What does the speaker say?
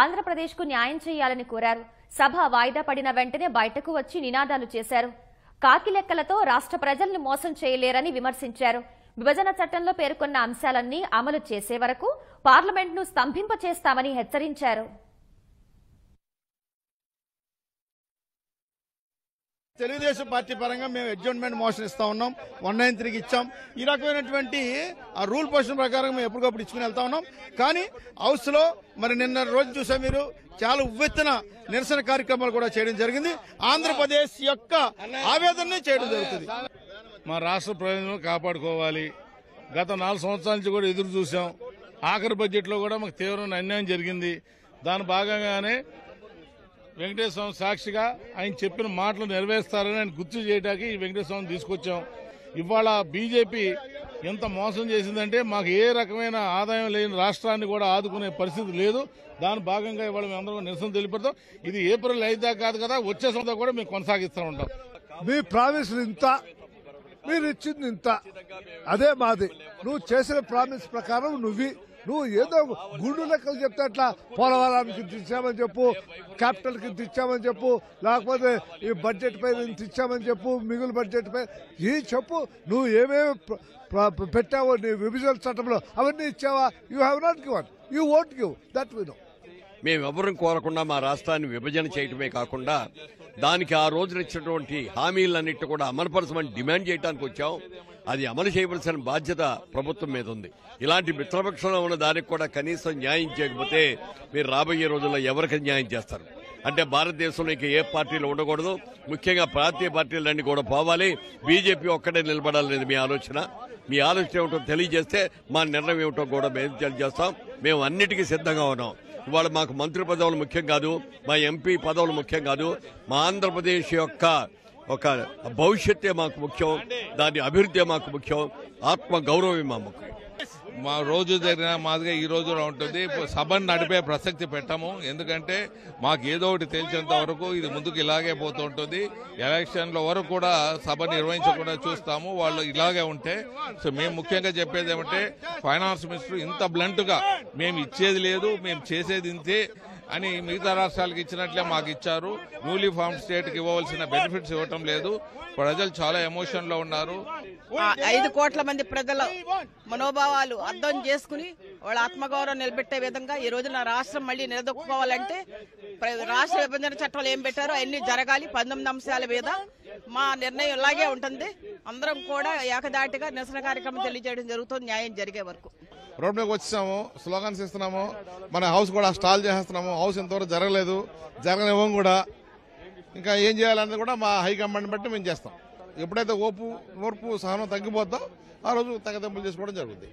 ఆంధ్రప్రదేశ్కు న్యాయం చేయాలని కోరారు. సభ వాయిదా పడిన వెంటనే బయటకు వచ్చి నినాదాలు చేశారు. కాకిలెక్కలతో రాష్ట్ర ప్రజల్ని మోసం చేయలేరని విమర్శించారు. విభజన చట్టంలో పేర్కొన్న అంశాలన్నీ అమలు చేసే వరకు పార్లమెంట్ను స్తంభింపచేస్తామని హెచ్చరించారు. తెలుగుదేశం పార్టీ పరంగా మేము అడ్జర్న్మెంట్ మోషన్ ఇస్తా ఉన్నాం. వన్ నైన్ త్రీకి ఇచ్చాం. ఈ రకమైనటువంటి ఆ రూల్ పొజిషన్ ప్రకారం మేము ఎప్పటికప్పుడు ఇచ్చుకుని వెళ్తా ఉన్నాం. కానీ హౌస్లో మరి నిన్న రోజు చూసా మీరు చాలా ఉవ్వెత్తిన నిరసన కార్యక్రమాలు కూడా చేయడం జరిగింది. ఆంధ్రప్రదేశ్ యొక్క ఆవేదనని చేయడం జరుగుతుంది. మా రాష్ట్ర ప్రయోజనం కాపాడుకోవాలి. గత నాలుగు సంవత్సరాల నుంచి కూడా ఎదురు చూసాం. ఆఖరి బడ్జెట్లో కూడా మాకు తీవ్రమైన అన్యాయం జరిగింది. దాని భాగంగానే వెంకటేశ్వరం సాక్షిగా ఆయన చెప్పిన మాటలు నెరవేరుస్తారని ఆయన గుర్తు చేయడానికి ఈ వెంకటేశ్వర తీసుకొచ్చాం. ఇవాళ బీజేపీ ఎంత మోసం చేసిందంటే మాకు ఏ రకమైన ఆదాయం లేని రాష్ట్రాన్ని కూడా ఆదుకునే పరిస్థితి లేదు. దాని భాగంగా ఇవాళ మేము అందరం నిరసన తెలిపడతాం ఇది ఏప్రిల్ ఐదా కాదు కదా వచ్చే సంవత్సరం కూడా మేము కొనసాగిస్తూ ఉంటాం. మీ ప్రామిస్ ఇంత మీరు ఇచ్చింది ఇంత. అదే మాది. నువ్వు చేసిన ప్రామిస్ ప్రకారం నువ్వు నువ్వు ఏదో గుండు లెక్కలు చెప్తే అట్లా పోలవరానికి తెచ్చామని చెప్పు క్యాపిటల్కి తెచ్చామని చెప్పు లేకపోతే ఈ బడ్జెట్ పై తెచ్చామని చెప్పు మిగులు బడ్జెట్ పై ఈ చెప్పు? నువ్వు ఏమేమి పెట్టావో నీ విభజన చట్టంలో అవన్నీ ఇచ్చావా? You have not given you won't give that we know మేమెవరం కోరకుండా మా రాష్ట్రాన్ని విభజన చేయటమే కాకుండా దానికి ఆ రోజున ఇచ్చినటువంటి హామీలన్నిటి కూడా అమలుపరచమని డిమాండ్ చేయడానికి వచ్చాం. అది అమలు చేయవలసిన బాధ్యత ప్రభుత్వం మీద ఉంది. ఇలాంటి మిత్రపక్షంలో ఉన్న దానికి కూడా కనీసం న్యాయం చేయకపోతే మీరు రాబోయే రోజుల్లో ఎవరికి న్యాయం చేస్తారు? అంటే భారతదేశంలో ఇక ఏ పార్టీలు ఉండకూడదు. ముఖ్యంగా ప్రాంతీయ పార్టీలన్నీ కూడా పోవాలి. బీజేపీ ఒక్కడే నిలబడాలనేది మీ ఆలోచన. మీ ఆలోచన ఏమిటో తెలియజేస్తే మా నిర్ణయం ఏమిటో కూడా మేము తెలియజేస్తాం. మేము అన్నిటికీ సిద్ధంగా ఉన్నాం. ఇవాళ మాకు మంత్రి పదవులు ముఖ్యం కాదు. మా ఎంపీ పదవులు ముఖ్యం కాదు. మా ఆంధ్రప్రదేశ్ యొక్క ఒక భవిష్యత్తే మాకు ముఖ్యం దాని అభివృద్ధి మాకు ముఖ్యం ఆత్మ గౌరవమే మా ముఖ్యం. మా రోజు జరిగిన మాదిరిగా ఈ రోజు ఉంటుంది. సభను నడిపే ప్రసక్తి పెట్టము. ఎందుకంటే మాకు ఏదో ఒకటి తెలిసేంత వరకు ఇది ముందుకు ఇలాగే పోతూ ఉంటుంది. ఎలక్షన్ల వరకు కూడా సభ నిర్వహించకుండా చూస్తాము. వాళ్ళు ఇలాగే ఉంటే సో మేము ముఖ్యంగా చెప్పేది ఏమంటే ఫైనాన్స్ మినిస్టర్ ఇంత బ్లంట్గా మేము ఇచ్చేది లేదు మేము చేసేది ఇంతే. అని మిగతా రాష్ట్రాలకు ఇచ్చినట్లే మాకు ఇచ్చారు. న్యూలీ ఫార్మ్ స్టేట్కి ఇవ్వవలసిన బెనిఫిట్స్ ఇవ్వటం లేదు. ప్రజలు చాలా ఎమోషన్లో ఉన్నారు ఐదు కోట్ల మంది ప్రజల మనోభావాలు అర్థం చేసుకుని వాళ్ళ ఆత్మగౌరవం నిలబెట్టే విధంగా ఈ రోజున రాష్ట్రం మళ్ళీ నిలదొక్కుకోవాలంటే రాష్ట్ర విభజన చట్టాలు ఏం పెట్టారో అన్ని జరగాలి. పంతొమ్మిది అంశాల మీద మా నిర్ణయం ఇలాగే ఉంటుంది. అందరం కూడా ఏకదాటిగా నిరసన కార్యక్రమం తెలియజేయడం జరుగుతుంది. న్యాయం జరిగే వరకు. రోడ్ మీదకి వచ్చాము స్లోగన్స్ ఇస్తున్నాము మన హౌస్ కూడా స్టాల్ చేసేస్తున్నాము. హౌస్ ఇంతవరకు జరగలేదు జరగనివ్వం కూడా. ఇంకా ఏం చేయాలన్నది కూడా మా హైకమాండ్ బట్టి మేము చేస్తాం. ఎప్పుడైతే ఓపు ఓర్పు సహనం తగ్గిపోద్దో ఆ రోజు తగ్గదెంపులు చేసుకోవడం జరుగుతుంది